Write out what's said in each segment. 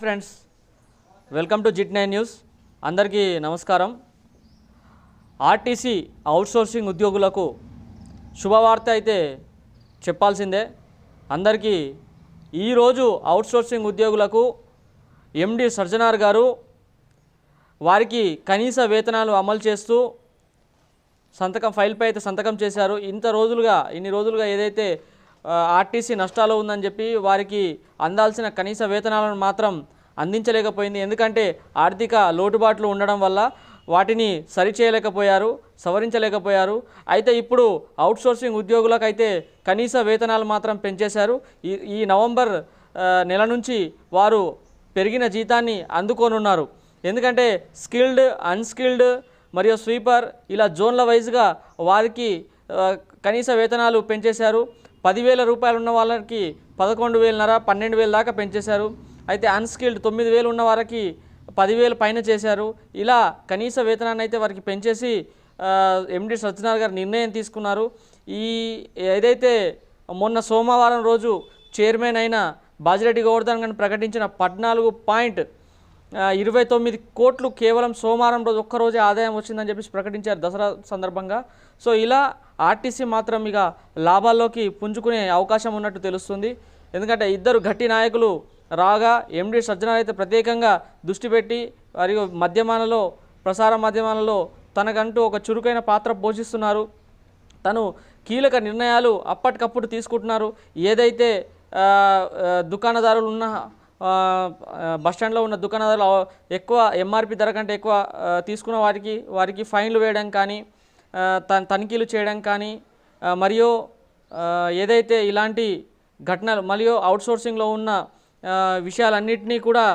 Friends welcome to జిట్ nine news. అందరికీ నమస్కారం. ఆర్టీసీ అవుట్సోర్సింగ్ ఉద్యోగులకు శుభవార్త అయితే చెప్పాల్సిందే. అందరికీ ఈరోజు అవుట్సోర్సింగ్ ఉద్యోగులకు ఎండి సర్జనార్ గారు వారికి కనీస వేతనాలు అమలు చేస్తూ సంతకం ఫైల్పై అయితే సంతకం చేశారు. ఇంత రోజులుగా ఇన్ని రోజులుగా ఏదైతే ఆర్టీసీ నష్టాలు ఉందని చెప్పి వారికి అందాల్సిన కనీస వేతనాలను మాత్రం అందించలేకపోయింది. ఎందుకంటే ఆర్థిక లోటుబాట్లు ఉండడం వల్ల వాటిని సరిచేయలేకపోయారు సవరించలేకపోయారు. అయితే ఇప్పుడు అవుట్సోర్సింగ్ ఉద్యోగులకైతే కనీస వేతనాలు మాత్రం పెంచేశారు. ఈ ఈ నవంబర్ నెల నుంచి వారు పెరిగిన జీతాన్ని అందుకోనున్నారు. ఎందుకంటే స్కిల్డ్ అన్స్కిల్డ్ మరియు స్వీపర్ ఇలా జోన్ల వైజ్గా వారికి కనీస వేతనాలు పెంచేశారు. పదివేల రూపాయలు ఉన్న వాళ్ళకి పదకొండు వేలన్నర పన్నెండు వేల దాకా పెంచేశారు. అయితే అన్స్కిల్డ్ తొమ్మిది వేలు ఉన్న వారికి పదివేలు పైన చేశారు. ఇలా కనీస వేతనాన్ని అయితే వారికి పెంచేసి ఎండి సత్యనారాయణ గారు నిర్ణయం తీసుకున్నారు. ఈ ఏదైతే మొన్న సోమవారం రోజు చైర్మన్ అయిన బాజిరెడ్డి గోవర్ధన్ గారిని ప్రకటించిన పద్నాలుగు పాయింట్ ఇరవై తొమ్మిది కోట్లు కేవలం సోమవారం రోజు ఒక్కరోజే ఆదాయం వచ్చిందని చెప్పేసి ప్రకటించారు దసరా సందర్భంగా. సో ఇలా ఆర్టీసీ మాత్రం ఇక లాభాల్లోకి పుంజుకునే అవకాశం ఉన్నట్టు తెలుస్తుంది. ఎందుకంటే ఇద్దరు గట్టి నాయకులు రాగా ఎండి సజ్జనార్ అయితే ప్రత్యేకంగా దృష్టి పెట్టి మరియు మాధ్యమాలలో ప్రసార మాధ్యమాలలో తనకంటూ ఒక చురుకైన పాత్ర పోషిస్తున్నారు. తను కీలక నిర్ణయాలు అప్పటికప్పుడు తీసుకుంటున్నారు. ఏదైతే దుకాణదారులు ఉన్న బస్టాండ్లో ఉన్న దుకాణదారులు ఎక్కువ ఎంఆర్పి ధర కంటే ఎక్కువ తీసుకున్న వారికి వారికి ఫైన్లు వేయడం కానీ తన్ తనిఖీలు చేయడం కానీ మరియు ఏదైతే ఇలాంటి ఘటనలు మరియు అవుట్సోర్సింగ్లో ఉన్న విషయాలన్నింటినీ కూడా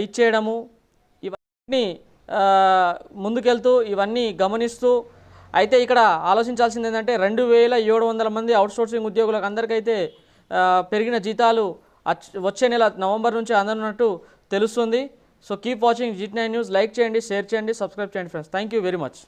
ఇచ్చేయడము ఇవన్నీ ముందుకెళ్తూ ఇవన్నీ గమనిస్తూ అయితే ఇక్కడ ఆలోచించాల్సింది ఏంటంటే రెండు వేల ఏడు వందల మంది అవుట్సోర్సింగ్ ఉద్యోగులకు అందరికైతే పెరిగిన జీతాలు వచ్చే నెల నవంబర్ నుంచి అందనున్నట్టు తెలుస్తుంది. సో కీప్ వాచింగ్ జిట్ నైన్ న్యూస్ లైక్ చేయండి షేర్ చేయండి సబ్స్క్రైబ్ చేయండి friends thank you very much